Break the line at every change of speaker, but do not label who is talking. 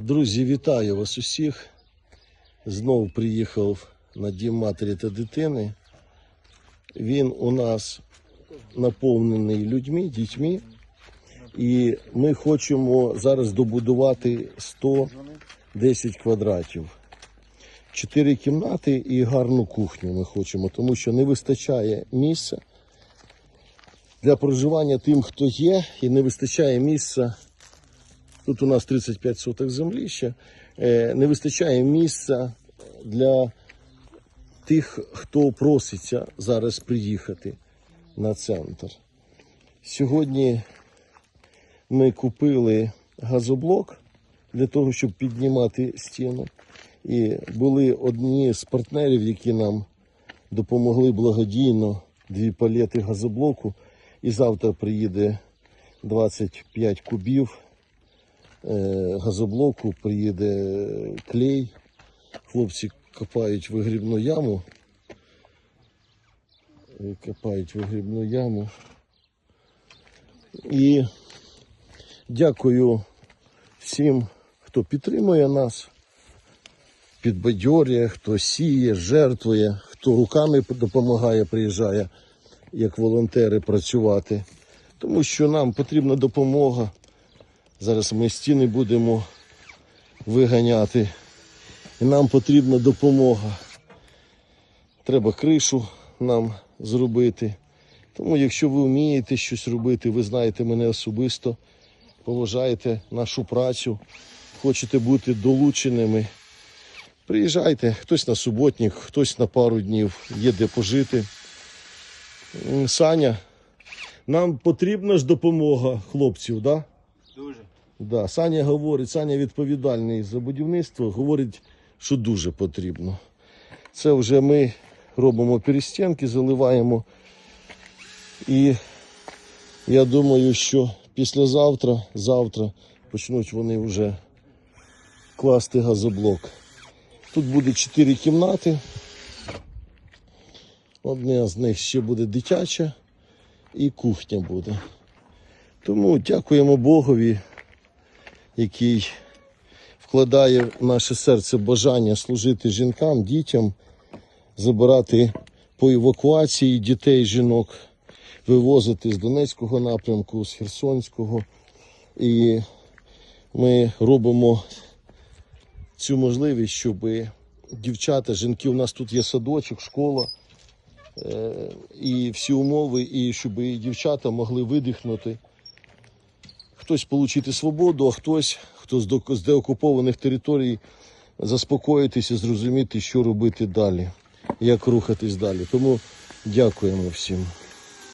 Друзі, вітаю вас усіх. Знов приїхав на дім матері та дитини. Він у нас наповнений людьми, дітьми. І ми хочемо зараз добудувати 110 квадратів. Чотири кімнати і гарну кухню ми хочемо, тому що не вистачає місця для проживання тим, хто є, і не вистачає місця Тут у нас 35 соток землі ще. Е, Не вистачає місця для тих, хто проситься зараз приїхати на центр. Сьогодні ми купили газоблок для того, щоб піднімати стіну. І були одні з партнерів, які нам допомогли благодійно дві палети газоблоку. І завтра приїде 25 кубів газоблоку, приїде клей. Хлопці копають вигрібну яму. Е, Копають вигрібну яму. І дякую всім, хто підтримує нас, підбадьорює, хто сіє, жертвує, хто руками допомагає, приїжджає як волонтери працювати. Тому що нам потрібна допомога. Зараз ми стіни будемо виганяти. І нам потрібна допомога. Треба кришу нам зробити. Тому, якщо ви вмієте щось робити, ви знаєте мене особисто, поважаєте нашу працю, хочете бути долученими, приїжджайте, хтось на суботник, хтось на пару днів, є де пожити. Саня, нам потрібна ж допомога хлопців? Да? Да, Саня говорить, Саня відповідальний за будівництво, говорить, що дуже потрібно. Це вже ми робимо перестінки, заливаємо. І я думаю, що післязавтра, завтра почнуть вони вже класти газоблок. Тут буде чотири кімнати. Одна з них ще буде дитяча і кухня буде. Тому дякуємо Богові який вкладає в наше серце бажання служити жінкам, дітям, забирати по евакуації дітей, жінок, вивозити з Донецького напрямку, з Херсонського. І ми робимо цю можливість, щоб дівчата, жінки, у нас тут є садочок, школа. е, І всі умови, і щоб дівчата могли видихнути хтось отримати свободу, а хтось, хто з деокупованих територій, заспокоїтися, зрозуміти, що робити далі, як рухатись далі. Тому дякуємо всім.